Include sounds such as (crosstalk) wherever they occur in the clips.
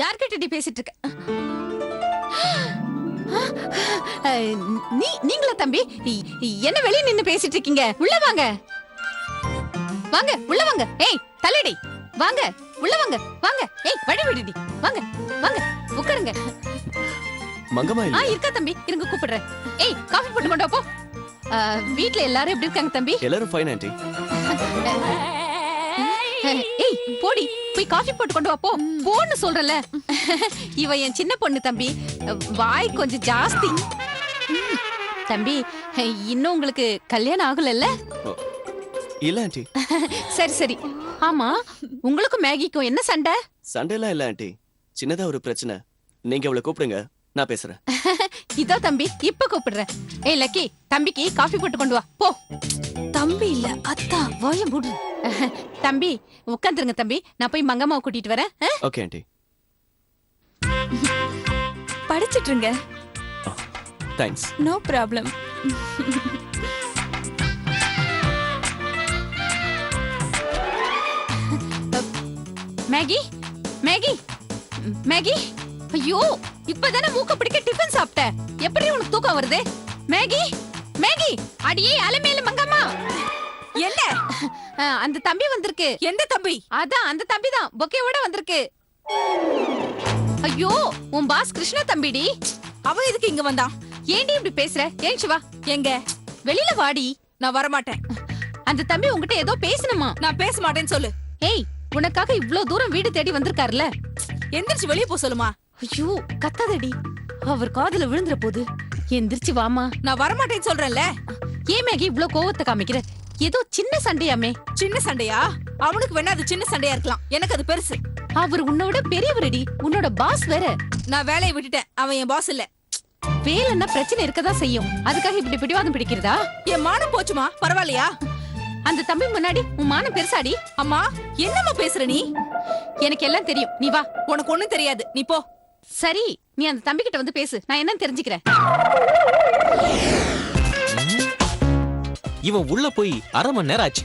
யார்கிட்ட பேசிட்டு இருக்க? நீ நீங்களா தம்பி? என்ன வெளிய நின்னு பேசிட்டு இருக்கீங்க? உள்ள வாங்க. வாங்க உள்ள வாங்க. ஏய் தள்ளிடி வாங்க உள்ள வாங்க. வாங்க. ஏய் வழி விடுடி வாங்க வாங்க. உட்காருங்க. மங்கம்மா ஆ இருக்கா தம்பி. இருங்க கூப்பிடுறேன். ஏய் காஃபி போட்டு கொண்டு போ. வீட்ல எல்லாரும் எப்படி இருக்காங்க தம்பி? எல்லாரும் ஃபைன் ஆண்டி. (laughs) ஏய் போடி போய் காஃபி போட்டு கொண்டு வா போ. போன்னு சொல்றல இவ என் சின்ன பொண்ணு தம்பி. வாய் கொஞ்சம் ஜாஸ்தி. தம்பி இன்னும் உங்களுக்கு கல்யாணம் ஆகலல்ல? இல்ல ஆண்டி. சரி சரி. ஆமா உங்களுக்கும் மேகிக்கும் என்ன சண்டை? சண்டைலாம் இல்ல ஆண்டி. சின்னதா ஒரு பிரச்சனை. நீங்க அவளை கூப்பிடுங்க. நான் பேசுறேன். (laughs) இதோ தம்பி இப்ப கூப்பிடுறேன். ஏய் லக்கி தம்பிக்கு காஃபி போட்டு கொண்டு வா. போ. தம்பி இல்ல அத்தா வாய மூடு. (laughs) தம்பி உட்காந்துருங்க தம்பி. நான் போய் மங்கம்மாவை கூட்டிட்டு வரேன்? Okay aunty. படிச்சிட்டு இருங்க thanks no problem Maggie Maggie Maggie. ஐயோ. இப்பதானே மூக்க பிடிக்க டிஃபன் சாப்பிட்ட. எப்படி உனக்கு தூக்கம் வருது? மேகி மேகி அடியே அலமேல மங்கம்மா. என்ன? அந்த தம்பி வந்திருக்கு. எந்த தம்பி? அதான் அந்த தம்பி தான் பொக்கேவோட வந்திருக்கு. ஐயோ உன் பாஸ் கிருஷ்ண தம்பிடி. அவன் எதுக்கு இங்க வந்தான் ஏண்டி இப்படி பேசுற? ஏஞ்சி வா. எங்க? வெளியில வாடி. நான் வரமாட்டேன். அந்த தம்பி உன்கிட்ட ஏதோ பேசணுமா? நான் பேச மாட்டேன்னு சொல்லு. ஏய் உனக்காக இவ்ளோ தூரம் வீடு தேடி வந்திருக்காருல. எந்திரிச்சு வெளியே போ சொல்லுமா. ஐயோ கத்தாதடி. அவர் காதுல விழுந்துற போது எந்திரிச்சு வாமா நான் வரமாட்டேன்னு சொல்றேன்ல. ஏன் மேகி இவ்ளோ கோவத்தை காமிக்கிற? ஏதோ சின்ன சண்டையாமே. சின்ன சண்டையா? அவனுக்கு வேணா அது சின்ன சண்டையா இருக்கலாம். எனக்கு அது பெருசு. அவர் உன்னோட பெரியவரடி. உன்னோட பாஸ் வேற. நான் வேலையை விட்டுட்டேன். அவன் என் பாஸ் இல்ல. வேலைன்னா பிரச்சனை இருக்கதான் செய்யும். அதுக்காக இப்படி பிடிவாதம் பிடிக்கிறதா? என் மானம் போச்சுமா? பரவாயில்லையா? அந்த தம்பி முன்னாடி உன் மானம் பெருசாடி? அம்மா என்னம்மா பேசுற நீ? எனக்கு எல்லாம் தெரியும். நீ வா. உனக்கு ஒண்ணும் தெரியாது. நீ போ. சரி நீ அந்த தம்பி கிட்ட வந்து பேசு. நான் என்னன்னு தெரிஞ்சுக்கிறேன். இவன் உள்ள போய் அரை மணி நேரம் ஆச்சு.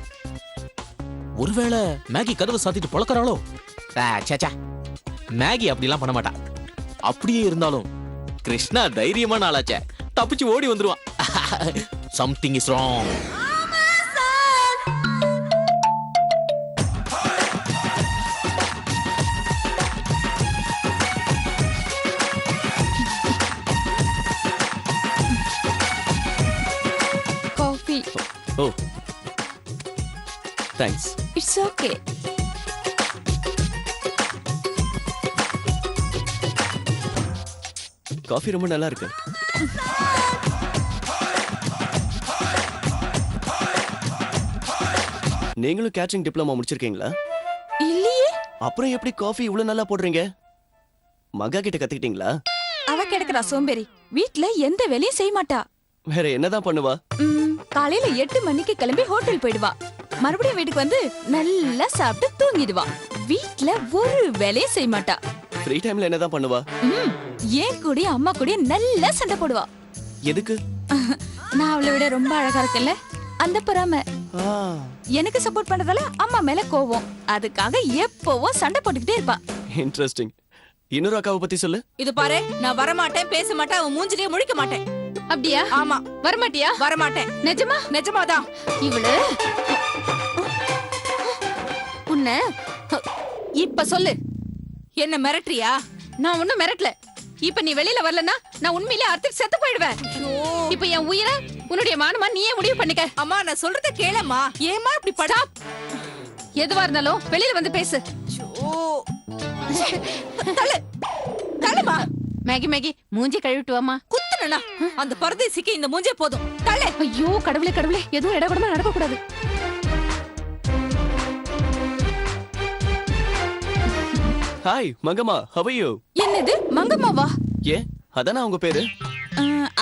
ஒருவேளை மேகி கதவை சாத்திட்டு பொழக்கறாளோ? ஆ, மேகி அப்படிலாம் பண்ண மாட்டா. அப்படியே இருந்தாலும் கிருஷ்ணா தைரியமான ஆளாச்சே. தப்பிச்சு ஓடி வந்துருவான். Something is wrong oh thanks it's okay coffee ரொம்ப நல்லா இருக்கு நீங்களும் கேட்டரிங் டிப்ளமா முடிச்சிருக்கீங்களா? இல்லையே. அப்புறம் எப்படி காஃபி இவ்வளவு நல்லா போடுறீங்க? மகா கிட்ட கத்துக்கிட்டீங்களா? அவ கிடக்குறா சோம்பேறி. வீட்ல எந்த வேலையும் செய்ய மாட்டா. வேற என்னதான் பண்ணுவா? காலையில எட்டு மணிக்கு கிளம்பி ஹோட்டல் போயிடுவா. மறுபடியும் வீட்டுக்கு வந்து நல்லா சாப்பிட்டு தூங்கிடுவா. வீட்ல ஒரு வேலையும் செய்ய மாட்டா. ஃப்ரீ டைம்ல என்னதான் பண்ணுவா? ம், ஏன் கூடயே அம்மா கூடயே நல்லா சண்டை போடுவா. எதுக்கு? (laughs) நான் அவளை விட ரொம்ப அழகா இருக்கேன்ல. அந்த பொறாம. ஆ, எனக்கு சப்போர்ட் பண்றதால அம்மா மேல கோவம். அதுக்காக எப்பவும் சண்டை போட்டுக்கிட்டே இருப்பா. இன்ட்ரெஸ்டிங் இன்னொரு அக்காவை பத்தி சொல்லு. இது பாரு நான் வரமாட்டேன் பேச மாட்டேன் அவன் மூஞ்சிலேயே முழிக்க மாட்டேன். அப்படியா? ஆமா. வரமாட்டியா? வரமாட்டேன். நிஜமா? நிஜமாதான். இவளு? உன்ன இப்ப சொல்லு. என்ன மிரட்டுறியா? நான் ஒண்ணும் மிரட்டல. இப்ப நீ வெளியில வரலன்னா நான் உண்மையிலே அறுத்துட்டு செத்து போயிடுவேன். இப்ப என் உயிரை உன்னுடைய மானமா நீயே முடிவு பண்ணிக்க. அம்மா நான் சொல்றத கேளம்மா. ஏமா இப்படி படா எதுவா இருந்தாலும் வெளியில வந்து பேசு. தள்ளு. தள்ளுமா. மேகி மேகி மூஞ்சி கழுவிட்டு வாமா குத்துனா அந்த பரதேசிக்கு இந்த மூஞ்சே போதும். தள்ளு. ஐயோ கடவுளே கடவுளே. எதுவும் இடக்கூடமா நடக்க கூடாது ஹாய் மங்கம்மா are you? என்னது? மங்கம்மாவா? ஏ அதானே உங்க பேரு?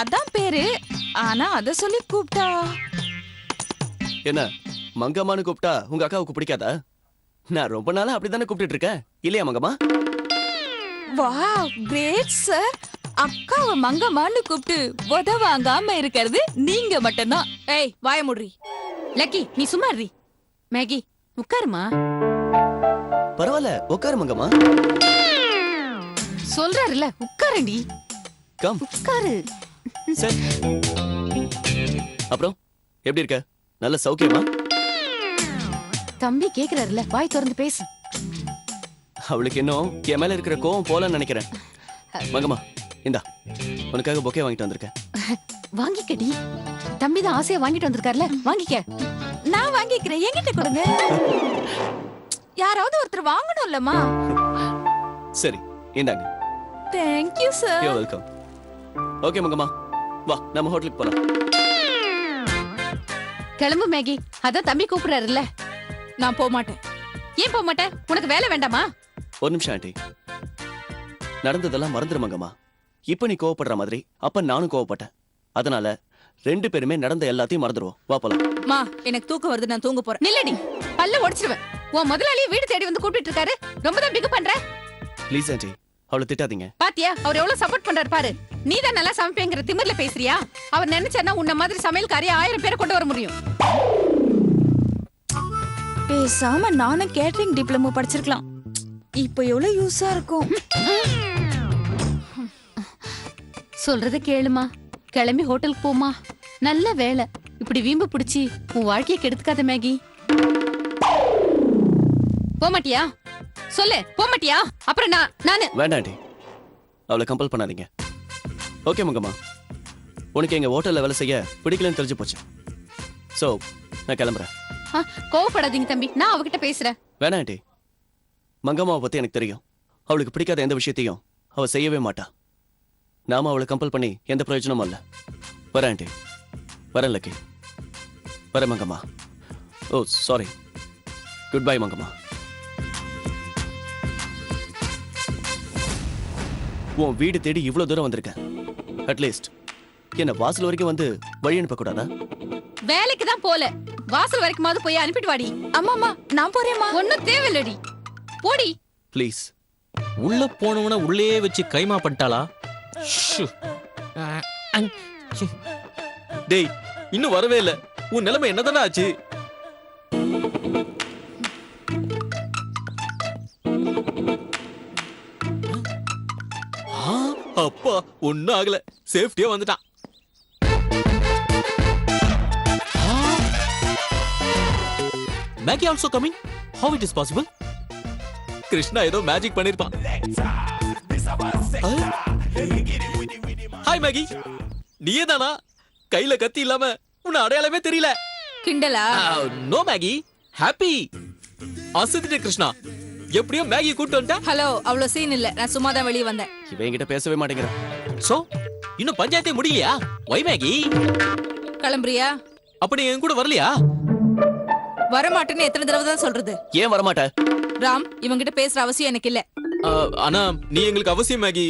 அதான் பேரு. ஆனா அத சொல்லி கூப்பிட்டா என்ன மங்கம்மான்னு கூப்பிட்டா உங்க அக்காவுக்கு பிடிக்காதா? நான் ரொம்ப நாளா அப்படித்தானே கூப்பிட்டுட்டு இருக்கேன். இல்லையா மங்கம்மா? வாவ் கிரேட் சார் அக்காவை மங்கம்மான்னு கூப்பிட்டு உத வாங்காம இருக்கிறது நீங்க மட்டும்தான். ஏய் வாய முடுறி. லக்கி நீ சும்மா இருடி. மேகி உட்காருமா. பரவாயில்ல உட்காரு மங்கம்மா. சொல்றாருல்ல உட்காருடி. கம் உட்காரு. சரி அப்புறம் எப்படி இருக்க? நல்ல சௌக்கியமா? தம்பி கேக்குறாருல்ல வாய் திறந்து பேசு. அவளுக்கு இன்னும் என் மேல இருக்கிற கோவம் போலன்னு நினைக்கிறேன். மங்கம்மா இந்தா. உனக்காக பொக்கே வாங்கிட்டு வந்திருக்கேன். (laughs) வாங்கிக்கடி. தம்பி தான் ஆசையா வாங்கிட்டு வந்திருக்காருல வாங்கிக்க. நான் வாங்கிக்கிறேன் என்கிட்ட கொடுங்க. யாராவது ஒருத்தர் வாங்கணும்லமா (laughs) சரி இந்தாங்க. Thank you sir you welcome okay Mangamma. வா நம்ம ஹோட்டலுக்கு போலாம். கிளம்பு மேகி. அதான் தம்பி கூப்பிடுறாருல்ல. நான் போக மாட்டேன் ஏன் போக மாட்டேன் உனக்கு வேலை வேண்டாமா? ஒரு நிமிஷம் ஆண்டி. நடந்ததெல்லாம் மறந்துரு மங்கம்மா. இப்ப நீ கோவப்படுற மாதிரி அப்ப நானும் கோவப்பட்டேன். அதனால ரெண்டு பேருமே நடந்த எல்லாத்தையும் மறந்துடுவோம் வா போலாம். மா எனக்கு தூக்கம் வருது நான் தூங்க போறேன். நில்லடி பல்ல உடைச்சிருவேன் உன் முதலாளியே வீடு தேடி வந்து கூப்பிட்டு இருக்காரு. ரொம்ப தான் பிகு பண்ற. Please aunty. அவளை திட்டாதீங்க. பாத்தியா அவர் எவ்வளவு சப்போர்ட் பண்றாரு பாரு. நீ தான் நல்லா சமைப்பேங்கிற திமிர்ல பேசுறியா? அவர் நினைச்சானா உன்ன மாதிரி சமையல்காரி ஆயிரம் பேரை கொண்டு வர முடியும். பேசாம நானும் கேட்டரிங் டிப்ளமோ படிச்சிருக்கலாம். இப்போ எவ்வளவு யூஸா இருக்கும்? சொல்றத கேளுமா. கிளம்பி ஹோட்டலுக்கு போமா. நல்ல வேலை. இப்படி வீம்பு பிடிச்சி உன் வாழ்க்கைய கெடுத்துக்காத மேகி. போமாட்டியா? சொல்லு போமாட்டியா? அப்புறம் நான் நானு. வேண்டாம் ஆண்டி அவளை கம்பல் பண்ணாதீங்க. ஓகே மங்கம்மா. உனக்கு எங்க ஹோட்டல்ல வேலை செய்ய பிடிக்கலன்னு தெரிஞ்சு போச்சு. ஸோ நான் கிளம்புறேன். ஆ, கோவப்படாதீங்க தம்பி. நான் அவகிட்ட பேசுறேன். வேணாம் ஆண்டி மங்கம்மாவை பத்தி எனக்கு தெரியும். அவளுக்கு பிடிக்காத எந்த விஷயத்தையும் அவள் செய்யவே மாட்டா. நாம அவளை கம்பல் பண்ணி எந்த பிரயோஜனமும் இல்லை. வரேன் ஆண்டி. வரேன் லக்கி. வரேன் Mangamma. Oh sorry good bye Mangamma. உன் வீடு தேடி இவ்வளோ தூரம் வந்திருக்கேன் அட்லீஸ்ட் என்ன வாசல் வரைக்கும் வந்து வழி அனுப்ப கூடாதா? வேலைக்கு தான் போல. வாசல் வரைக்குமாவது போய் அனுப்பிட்டு வாடி. அம்மா அம்மா நான் போறேம்மா. ஒன்னும் தேவையில்லடி. போடி ப்ளீஸ் உள்ள போனவன உள்ளே வச்சு கைமா பண்ணிட்டாளா. டேய் இன்னும் வரவே இல்ல. உன் நிலைமை என்னதானே ஆச்சு? ஆ, அப்பா ஒண்ணும் ஆகல. சேஃப்டியா வந்துட்டான். Maggie also coming how it is possible Krishna ஏதோ மேஜிக் பண்ணிருப்பான். ஹாய் மேகி நீயே தானா கையில கத்தி இல்லாம உன்னை அடையாளமே தெரியல. கிண்டலா? நோ மேகி ஹாப்பி அசத்திட்ட கிருஷ்ணா எப்படியோ மேகி கூட்டு வந்துட்டேன் ஹலோ அவ்வளவு சீன் இல்ல. நான் சும்மா தான் வெளியே வந்தேன். இவன் என்கிட்ட பேசவே மாட்டேங்கிறான். சோ இன்னும் பஞ்சாயத்தே முடியலையா? ஒய் மேகி கிளம்புறியா? அப்படி என் கூட வரலையா? வரமாட்டேன்னு எத்தனை தடவை தான் சொல்றது? ஏன் வரமாட்ட? ராம் இவங்கிட்ட பேசுற அவசியம் எனக்கு இல்ல. ஆனா நீ எங்களுக்கு அவசியம் மேகி.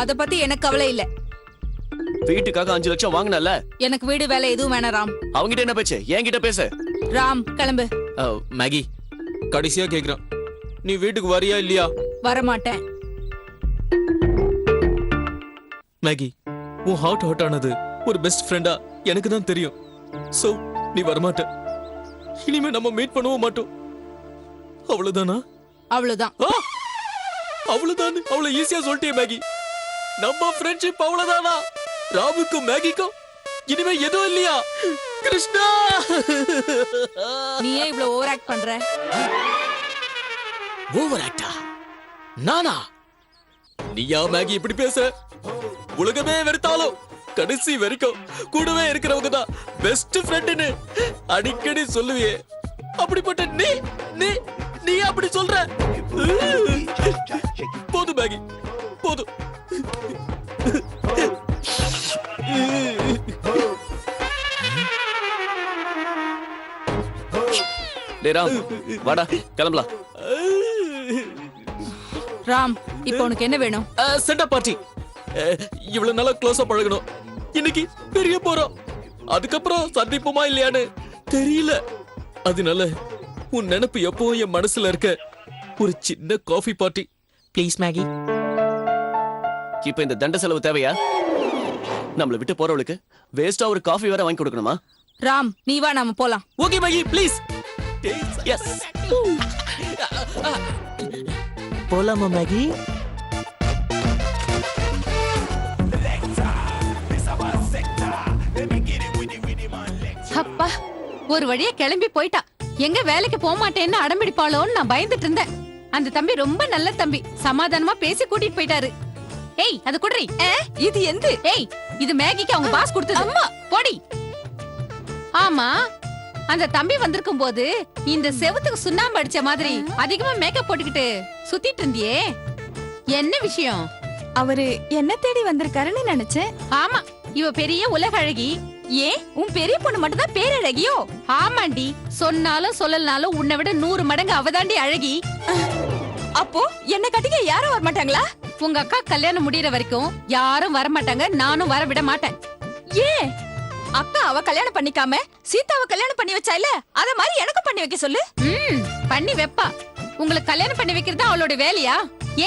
அத பத்தி எனக்கு கவலை இல்ல. வீட்டுக்காக அஞ்சு லட்சம் வாங்கினல எனக்கு வீடு வேலை எதுவும் வேணாம் ராம். அவங்கிட்ட என்ன பேச்சு? என்கிட்ட பேசு. ராம் கிளம்பு. மேகி. கடைசியா கேக்குறேன். நீ வீட்டுக்கு வரியா இல்லையா? வரமாட்டேன். மேகி உன் ஹார்ட் ஹார்ட் ஆனது ஒரு பெஸ்ட் ஃப்ரெண்டா எனக்கு தான் தெரியும். சோ நீ வரமாட்ட. இனிமே நம்ம மீட் பண்ணவும் மாட்டோம். அவ்வளவுதானா அவ்வளவுதான்! அவ்வளவுதான் அவ்வளவு ஈஸியா சொல்லிட்டே மேகி. நம்ம ஃப்ரெண்ட்ஷிப் அவ்வளவுதானா? ராமுக்கும் மேகிக்கும்? இனிமே எதுவும் இல்லையா? கிருஷ்ணா! நீ ஏன் இவ்வளவு ஓவர் ஆக்ட் பண்ற? ஓவர் ஆக்டா நானா? நீயா மேகி இப்படி பேசுற? உலகமே வெறுத்தாலும் கடைசி வரைக்கும் கூடவே இருக்கிறவங்க தான் பெஸ்ட் ஃப்ரெண்டுன்னு அடிக்கடி சொல்லுவியே. அப்படிப்பட்ட நீ நீ நீ அப்படி சொல்ற? போதும் மேகி. போதும் ராம் வாடா கிளம்பலாம். ராம் இப்போ உனக்கு என்ன வேணும்? சென்டா பார்ட்டி இவ்வளவு நாளா க்ளோஸா பழகணும். இன்னைக்கு பெரிய போறோம். அதுக்கப்புறம் சந்திப்போமா இல்லையான்னு தெரியல. அதனால உன் நினப்பு எப்பவும் என் மனசுல இருக்க. ஒரு சின்ன காஃபி பார்ட்டி ப்ளீஸ் மேகி இப்ப இந்த தண்ட செலவு தேவையா? நம்மள விட்டு போறவளுக்கு வேஸ்டா ஒரு காஃபி வேற வாங்கி கொடுக்கணுமா? ராம் நீ வா நாம போலாம். ஓகே மேகி ப்ளீஸ் எஸ் போலாமா மேகி அப்பா ஒரு வழியா கிளம்பி போயிட்டா. எங்க வேலைக்கு போக மாட்டேன்னு அடம்பிடிப்பாளோன்னு நான் பயந்துட்டு இருந்தேன். அந்த தம்பி ரொம்ப நல்ல தம்பி. சமாதானமா பேசி கூட்டிட்டு போயிட்டாரு. ஏய் அது குடுறி. இது எந்த? ஏய் இது மேகிக்கு அவங்க பாஸ் கொடுத்தது. அம்மா. போடி. ஆமா அந்த தம்பி வந்திருக்கும் போது இந்த செவுத்துக்கு சுண்ணாம்பு அடிச்ச மாதிரி அதிகமா மேக்கப் போட்டுக்கிட்டு சுத்திட்டு இருந்தியே. என்ன விஷயம்? அவரு என்ன தேடி வந்திருக்காருன்னு நினைச்சேன். ஆமா இவ பெரிய உலக அழகி ஏன் உன் பெரிய பொண்ணு மட்டும் தான் பேரழகியோ? ஆமாண்டி. சொன்னாலும் சொல்லலனாலும் உன்னை விட நூறு மடங்கு அவதாண்டி அழகி. அப்போ என்ன கட்டிக்க யாரும் வர மாட்டாங்களா உங்க அக்கா கல்யாணம் முடியற வரைக்கும் யாரும் வர மாட்டாங்க நானும் வர விட மாட்டேன். ஏன் அக்கா அவ கல்யாணம் பண்ணிக்காம சீதாவை கல்யாணம் பண்ணி வச்சா இல்ல? அத மாதிரி எனக்கும் பண்ணி வைக்க சொல்லு. ம் பண்ணி வைப்பா. உங்களுக்கு கல்யாணம் பண்ணி வைக்கிறது அவளோட வேலையா?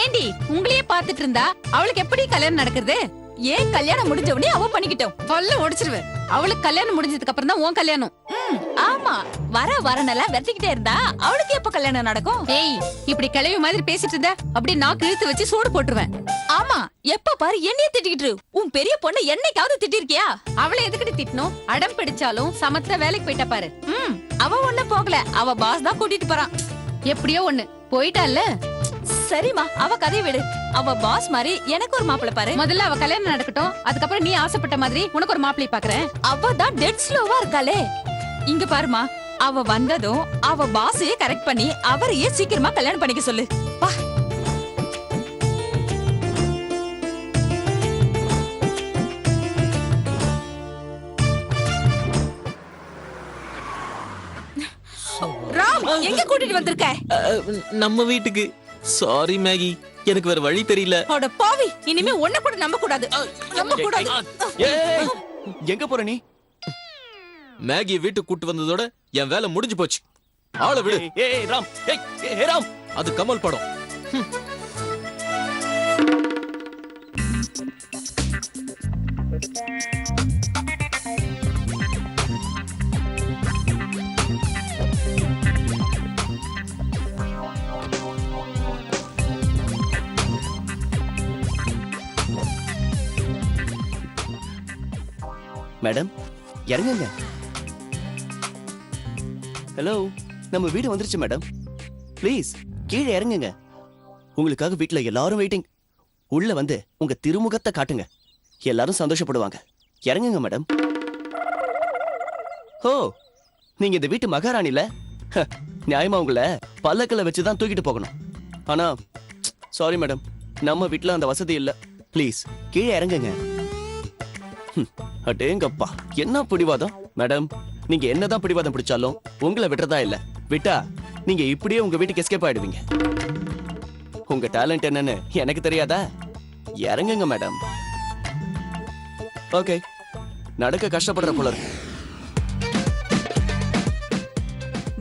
ஏண்டி உங்களையே பாத்துட்டு இருந்தா அவளுக்கு எப்படி கல்யாணம் நடக்குது ஏன் கல்யாணம் முடிஞ்ச உடனே அவ பண்ணிக்கிட்டோம். சொல்ல உடைச்சிருவேன் அவளுக்கு கல்யாணம் முடிஞ்சதுக்கு அப்புறம் தான் உன் கல்யாணம். ம், ஆமா. வர வர நல்லா வெட்டிக்கிட்டே இருந்தா அவளுக்கு எப்ப கல்யாணம் நடக்கும்? ஏய் இப்படி கிளவி மாதிரி பேசிட்டு இருந்த அப்படி நான் கிழித்து வச்சு சூடு போட்டுருவேன். ஆமா எப்ப பாரு என்னைய திட்டிக்கிட்டு உன் பெரிய பொண்ணு என்னைக்காவது திட்டிருக்கியா? அவளை எதுக்கிட்டு திட்டணும்? அடம் பிடிச்சாலும் சமத்துல வேலைக்கு போயிட்டா பாரு. ம் அவ ஒண்ணு போகல. அவ பாஸ் தான் கூட்டிட்டு போறான். எப்படியோ ஒண்ணு. போயிட்டால சரிம்மா அவ கதையை விடு. அவ பாஸ் மாதிரி எனக்கு ஒரு மாப்பிள்ளை பாரு. முதல்ல அவ கல்யாணம் நடக்கட்டும். அதுக்கப்புறம் நீ ஆசைப்பட்ட மாதிரி உனக்கு ஒரு மாப்பிள்ளை பாக்குறேன். அவ தான் டெட் ஸ்லோவா இருக்காளே. இங்க பாருமா அவ வந்ததும் அவ பாஸையே கரெக்ட் பண்ணி அவரையே சீக்கிரமா கல்யாணம் பண்ணிக்க சொல்லு. வா. ராம் எங்க கூட்டிட்டு வந்திருக்க? நம்ம வீட்டுக்கு. சாரி மேகி எனக்கு வேற வழி தெரியல. அட பாவி இனிமே ஒண்ணு கூட நம்ப கூடாது. நம்ப கூடாது. ஏய், எங்க போற நீ? மேகியை வீட்டுக்கு கூட்டு வந்ததோட என் வேலை முடிஞ்சு போச்சு. ஆளை விடு. ஏய், ராம். ஏய் ஏய், ராம். அது கமல் படம். மேடம் இறங்குங்க. ஹலோ நம்ம வீடு வந்துருச்சு மேடம். ப்ளீஸ் கீழே இறங்குங்க. உங்களுக்காக வீட்டில் எல்லாரும் வெயிட்டிங் உள்ள வந்து உங்க திருமுகத்தை காட்டுங்க. எல்லாரும் சந்தோஷப்படுவாங்க. இறங்குங்க மேடம். ஹோ நீங்க இந்த வீட்டு மகாராணில? ஹ, நியாயமா உங்களை பல்லக்கில் வச்சு தான் தூக்கிட்டு போகணும். ஆனா சாரி மேடம் நம்ம வீட்டில் அந்த வசதி இல்ல. ப்ளீஸ் கீழே இறங்குங்க. அடேங்கப்பா என்ன பிடிவாதம்? மேடம் நீங்க என்னதான் பிடிவாதம் பிடிச்சாலும் உங்களை விடுறதா இல்ல. விட்டா நீங்க இப்படியே உங்க வீட்டுக்கு எஸ்கேப் ஆயிடுவீங்க. உங்க டேலண்ட் என்னன்னு எனக்கு தெரியாதா? இறங்குங்க மேடம். ஓகே நடக்க கஷ்டப்படுற போல இருக்கு.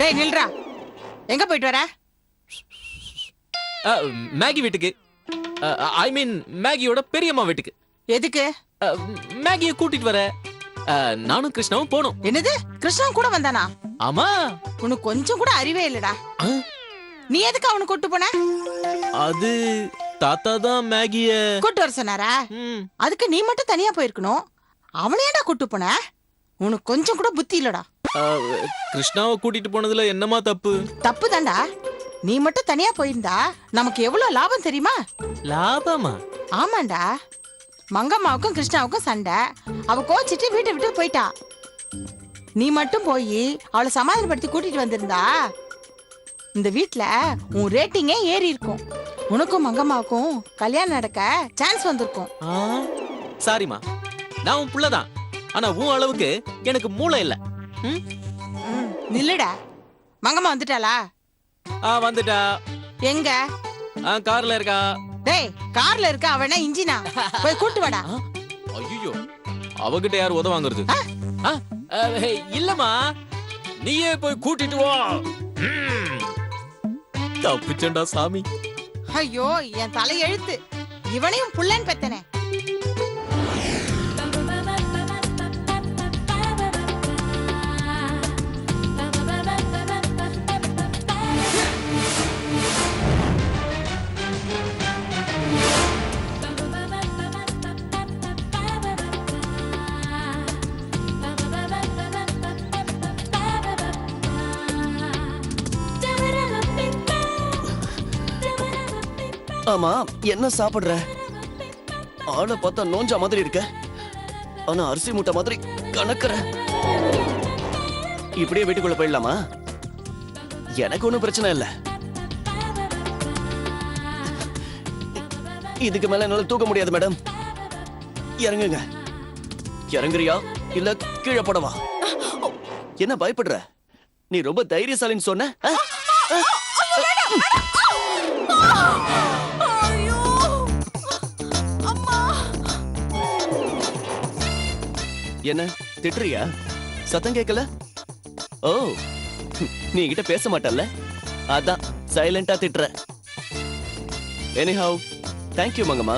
டேய் நில்றா. எங்க போயிட்டு வர? மேகி வீட்டுக்கு. ஐ மீன் மேகியோட பெரியம்மா வீட்டுக்கு. எதுக்கு? மேகியை கூட்டிட்டு வர. நானும் கிருஷ்ணாவும் போனோம். என்னது? கிருஷ்ணன் கூட வந்தானா? ஆமா. உனக்கு கொஞ்சம் கூட அறிவே இல்லடா? நீ எதுக்கு அவனை கூட்டு போன? அது தாத்தா தான் மேகிய. கூட்டு வர சொன்னாரா? அதுக்கு நீ மட்டும் தனியா போயிருக்கணும். அவனை ஏன்டா கூட்டு போன? உனக்கு கொஞ்சம் கூட புத்தி இல்லடா. கிருஷ்ணாவை கூட்டிட்டு போனதுல என்னமா தப்பு? தப்பு தான்டா. நீ மட்டும் தனியா போயிருந்தா நமக்கு எவ்வளவு லாபம் தெரியுமா? லாபமா? ஆமாண்டா. மங்கம்மாவுக்கும் கிருஷ்ணாவுக்கும் சண்டை. அவ கோச்சிட்டு வீட்டை விட்டு போயிட்டா. நீ மட்டும் போய் அவளை சமாதானப்படுத்தி கூட்டிட்டு வந்திருந்தா இந்த வீட்ல உன் ரேட்டிங்கே ஏறி இருக்கும். உனக்கும் மங்கம்மாவுக்கும் கல்யாணம் நடக்க சான்ஸ் வந்திருக்கும். ஆ, சாரிம்மா நான் உன் புள்ளதான் ஆனா உன் அளவுக்கு எனக்கு மூளை இல்ல. நில்லுடா. மங்கம்மா வந்துட்டாளா? ஆ வந்துட்டா. எங்க? ஆ கார்ல இருக்கா. டேய் கார்ல இருக்க அவனா இன்ஜினா போய் கூட்டு வாடா. ஐயோ அவகிட்ட யார் உத வாங்குறது? இல்லம்மா. நீயே போய் கூட்டிட்டு வா. ம். தப்பிச்சேன்டா சாமி. ஐயோ என் தலை எழுத்து இவனையும் புள்ளன் பெத்தனே. ஆமா என்ன சாப்பிடுற? ஆளை பார்த்தா நோஞ்சா மாதிரி இருக்க. ஆனா அரிசி மூட்டை மாதிரி கணக்குற. இப்படியே வீட்டுக்குள்ள போயிடலாமா? எனக்கு ஒண்ணும் பிரச்சனை இல்ல. இதுக்கு மேல என்னால தூக்க முடியாது மேடம். இறங்குங்க. இறங்குறியா? இல்ல கீழே போடவா? என்ன பயப்படுற? நீ ரொம்ப தைரியசாலின்னு சொன்ன என்ன திட்டுறியா? சத்தம் கேட்கல? ஓ நீ கிட்ட பேச மாட்டல்ல? அதான் சைலண்டா திட்டுற. Anyhow thank you Mangamma.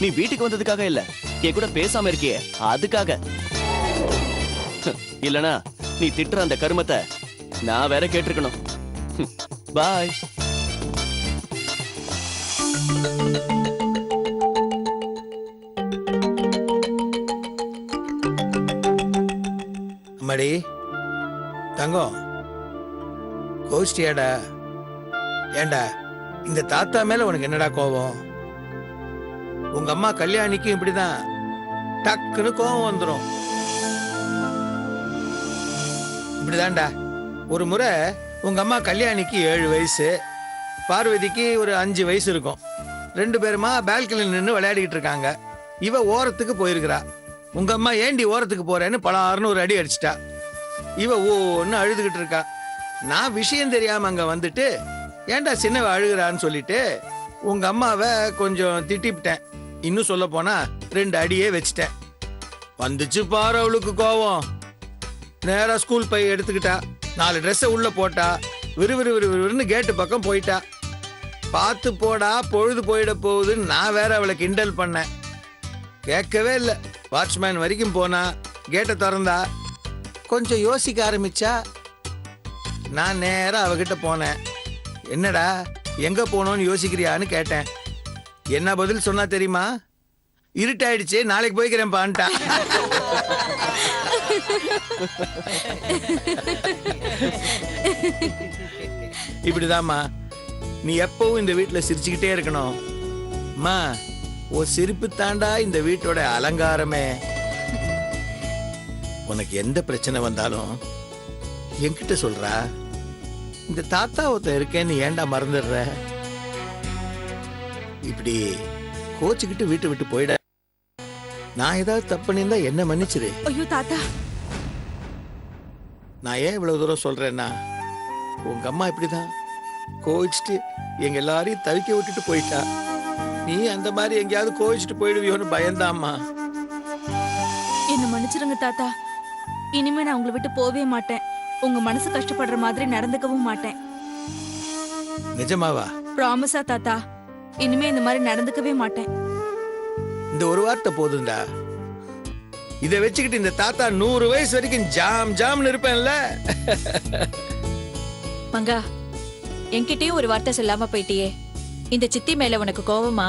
நீ வீட்டுக்கு வந்ததுக்காக இல்ல என் கூட பேசாம இருக்கியே அதுக்காக. இல்லனா நீ திட்டுற அந்த கருமத்தை நான் வேற கேட்டிருக்கணும். பாய் அம்மாடி. தங்கம். கோஷ்டியாடா. ஏண்டா இந்த தாத்தா மேல உனக்கு என்னடா கோபம்? உங்க அம்மா கல்யாணிக்கும் இப்படிதான். டக்குன்னு கோபம் வந்துடும் இப்படிதான்டா. ஒரு முறை உங்க அம்மா கல்யாணிக்கு ஏழு வயசு பார்வதிக்கு ஒரு அஞ்சு வயசு இருக்கும். ரெண்டு பேருமா பால்கனியில் நின்று விளையாடிக்கிட்டு இருக்காங்க. இவ ஓரத்துக்கு போயிருக்கிறா. உங்க அம்மா ஏண்டி ஓரத்துக்கு போறேன்னு பலாருன்னு ஒரு அடி அடிச்சிட்டா. இவ ஒன்னு அழுதுகிட்டு இருக்கா. நான் விஷயம் தெரியாம அங்க வந்துட்டு ஏன்டா சின்னவ அழுகுறான்னு சொல்லிட்டு உங்க அம்மாவை கொஞ்சம் திட்டிவிட்டேன் இன்னும் சொல்ல போனா ரெண்டு அடியே வச்சிட்டேன். வந்துச்சு பாரு அவளுக்கு கோவம். நேரா ஸ்கூல் பை எடுத்துக்கிட்டா. நாலு ட்ரெஸ்ஸை உள்ள போட்டா. விறுவிறு விறுவிறுன்னு கேட்டு பக்கம் போயிட்டா. பார்த்து போடா பொழுது போயிட போகுதுன்னு நான் வேற அவளை கிண்டல் பண்ணேன். கேட்கவே இல்லை. வாட்ச்மேன் வரைக்கும் போனா. கேட்டை திறந்தா கொஞ்சம் யோசிக்க ஆரம்பிச்சா நான் நேராக அவகிட்ட போனேன். என்னடா எங்கே போகணும்னு யோசிக்கிறியான்னு கேட்டேன். என்ன பதில் சொன்னா தெரியுமா? இருட்டாயிடுச்சு நாளைக்கு போய்க்கிறேன் பான்ட்டா இப்படிதாம்மா. நீ எப்பவும் இந்த வீட்டில் சிரிச்சுக்கிட்டே இருக்கணும். அம்மா ஓ சிரிப்பு தாண்டா இந்த வீட்டோட அலங்காரமே. உனக்கு எந்த பிரச்சனை வந்தாலும் என்கிட்ட சொல்றா. இந்த தாத்தா ஒருத்தன் இருக்கேன்னு ஏன்டா மறந்துடுற? இப்படி கோச்சுக்கிட்டு வீட்டை விட்டு போயிட. நான் ஏதாவது தப்பு பண்ணியிருந்தா என்ன மன்னிச்சிரு. ஐயோ தாத்தா. நான் ஏன் இவ்வளவு தூரம் சொல்றேன்னா உங்க அம்மா இப்படிதான் கோவிச்சுட்டு எங்க எல்லாரையும் தவிக்க விட்டுட்டு போயிட்டா. நீ அந்த மாதிரி எங்கேயாவது கோவிச்சுட்டு போயிடுவியோன்னு பயந்தாம்மா. என்ன மன்னிச்சிருங்க தாத்தா. இனிமே நான் உங்களை விட்டு போவே மாட்டேன். உங்க மனசு கஷ்டப்படுற மாதிரி நடந்துக்கவும் மாட்டேன். நிஜமாவா? ப்ராமிஸா தாத்தா. இனிமே இந்த மாதிரி நடந்துக்கவே மாட்டேன். இந்த ஒரு வார்த்தை போதும்டா. இதை வச்சுக்கிட்டு இந்த தாத்தா நூறு வயசு வரைக்கும் ஜாம் ஜாம்னு இருப்பேன்ல. மங்கா என்கிட்டயும் ஒரு வார்த்தை சொல்லாம போயிட்டியே. இந்த சித்தி மேல உனக்கு கோவமா?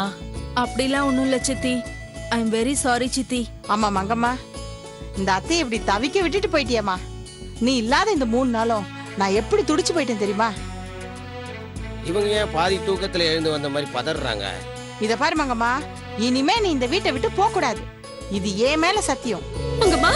அப்படிலாம் ஒண்ணும் இல்ல சித்தி. ஐ எம் வெரி சாரி சித்தி. ஆமா மங்கம்மா. இந்த அத்தையை இப்படி தவிக்க விட்டுட்டு போயிட்டியம்மா. நீ இல்லாத இந்த மூணு நாளும் நான் எப்படி துடிச்சு போயிட்டேன் தெரியுமா? இவங்க ஏன் பாதி தூக்கத்துல எழுந்து வந்த மாதிரி பதறாங்க? இத பாரு மங்கம்மா. இனிமே நீ இந்த வீட்டை விட்டு போக கூடாது இது ஏன் மேல சத்தியம்? மங்கம்மா!